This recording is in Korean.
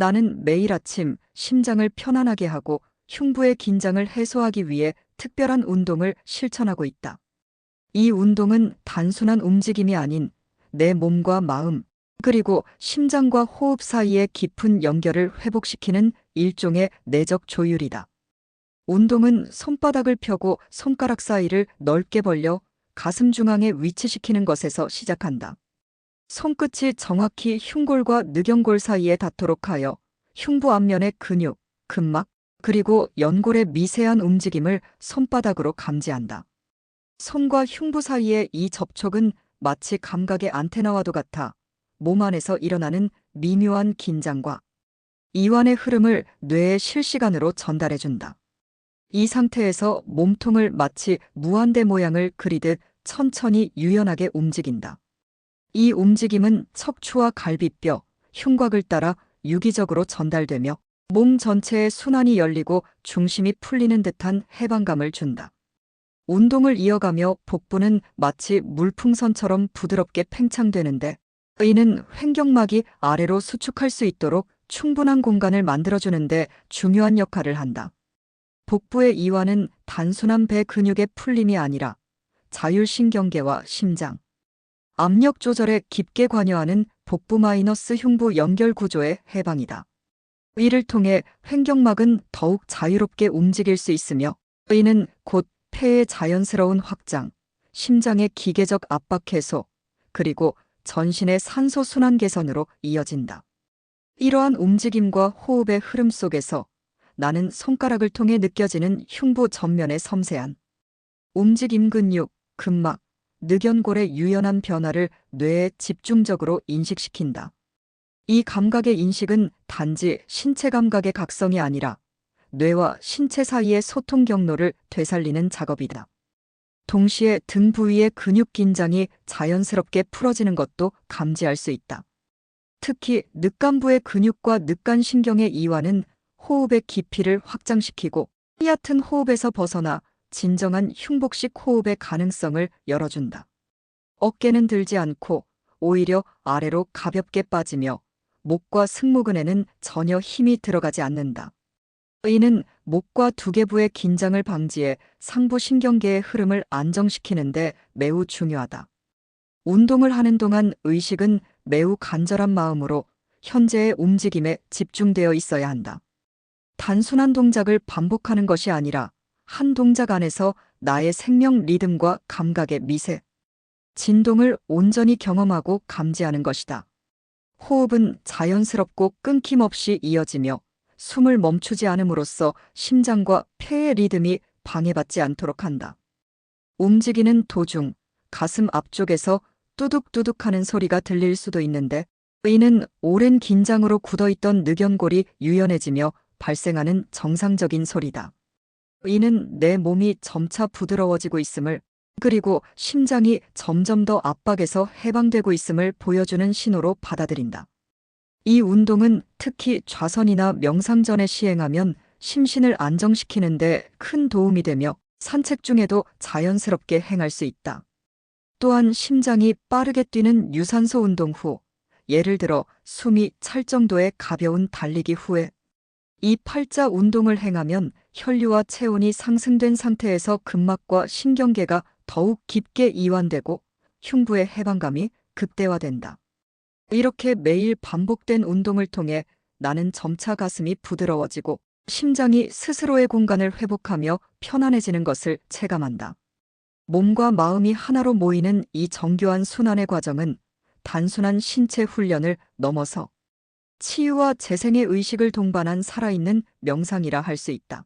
나는 매일 아침 심장을 편안하게 하고 흉부의 긴장을 해소하기 위해 특별한 운동을 실천하고 있다. 이 운동은 단순한 움직임이 아닌 내 몸과 마음, 그리고 심장과 호흡 사이의 깊은 연결을 회복시키는 일종의 내적 조율이다. 운동은 손바닥을 펴고 손가락 사이를 넓게 벌려 가슴 중앙에 위치시키는 것에서 시작한다. 손끝이 정확히 흉골과 늑연골 사이에 닿도록 하여 흉부 앞면의 근육, 근막, 그리고 연골의 미세한 움직임을 손바닥으로 감지한다. 손과 흉부 사이의 이 접촉은 마치 감각의 안테나와도 같아 몸 안에서 일어나는 미묘한 긴장과 이완의 흐름을 뇌에 실시간으로 전달해준다. 이 상태에서 몸통을 마치 무한대 모양을 그리듯 천천히 유연하게 움직인다. 이 움직임은 척추와 갈비뼈, 흉곽을 따라 유기적으로 전달되며 몸 전체의 순환이 열리고 중심이 풀리는 듯한 해방감을 준다. 운동을 이어가며 복부는 마치 물풍선처럼 부드럽게 팽창되는데 이는 횡격막이 아래로 수축할 수 있도록 충분한 공간을 만들어주는데 중요한 역할을 한다. 복부의 이완은 단순한 배 근육의 풀림이 아니라 자율신경계와 심장, 압력 조절에 깊게 관여하는 복부 마이너스 흉부 연결 구조의 해방이다. 이를 통해 횡격막은 더욱 자유롭게 움직일 수 있으며 이는 곧 폐의 자연스러운 확장, 심장의 기계적 압박 해소, 그리고 전신의 산소 순환 개선으로 이어진다. 이러한 움직임과 호흡의 흐름 속에서 나는 손가락을 통해 느껴지는 흉부 전면의 섬세한 움직임 근육, 근막, 늑연골의 유연한 변화를 뇌에 집중적으로 인식시킨다. 이 감각의 인식은 단지 신체 감각의 각성이 아니라 뇌와 신체 사이의 소통 경로를 되살리는 작업이다. 동시에 등 부위의 근육 긴장이 자연스럽게 풀어지는 것도 감지할 수 있다. 특히 늑간부의 근육과 늑간신경의 이완은 호흡의 깊이를 확장시키고 얕은 호흡에서 벗어나 진정한 흉복식 호흡의 가능성을 열어준다. 어깨는 들지 않고 오히려 아래로 가볍게 빠지며 목과 승모근에는 전혀 힘이 들어가지 않는다. 이는 목과 두개부의 긴장을 방지해 상부 신경계의 흐름을 안정시키는데 매우 중요하다. 운동을 하는 동안 의식은 매우 간절한 마음으로 현재의 움직임에 집중되어 있어야 한다. 단순한 동작을 반복하는 것이 아니라 한 동작 안에서 나의 생명 리듬과 감각의 미세, 진동을 온전히 경험하고 감지하는 것이다. 호흡은 자연스럽고 끊김없이 이어지며 숨을 멈추지 않음으로써 심장과 폐의 리듬이 방해받지 않도록 한다. 움직이는 도중 가슴 앞쪽에서 뚜둑뚜둑 하는 소리가 들릴 수도 있는데 이는 오랜 긴장으로 굳어있던 늑연골이 유연해지며 발생하는 정상적인 소리다. 이는 내 몸이 점차 부드러워지고 있음을 그리고 심장이 점점 더 압박에서 해방되고 있음을 보여주는 신호로 받아들인다. 이 운동은 특히 좌선이나 명상 전에 시행하면 심신을 안정시키는데 큰 도움이 되며 산책 중에도 자연스럽게 행할 수 있다. 또한 심장이 빠르게 뛰는 유산소 운동 후, 예를 들어 숨이 찰 정도의 가벼운 달리기 후에 이 팔자 운동을 행하면 혈류와 체온이 상승된 상태에서 근막과 신경계가 더욱 깊게 이완되고 흉부의 해방감이 극대화된다. 이렇게 매일 반복된 운동을 통해 나는 점차 가슴이 부드러워지고 심장이 스스로의 공간을 회복하며 편안해지는 것을 체감한다. 몸과 마음이 하나로 모이는 이 정교한 순환의 과정은 단순한 신체 훈련을 넘어서 치유와 재생의 의식을 동반한 살아있는 명상이라 할 수 있다.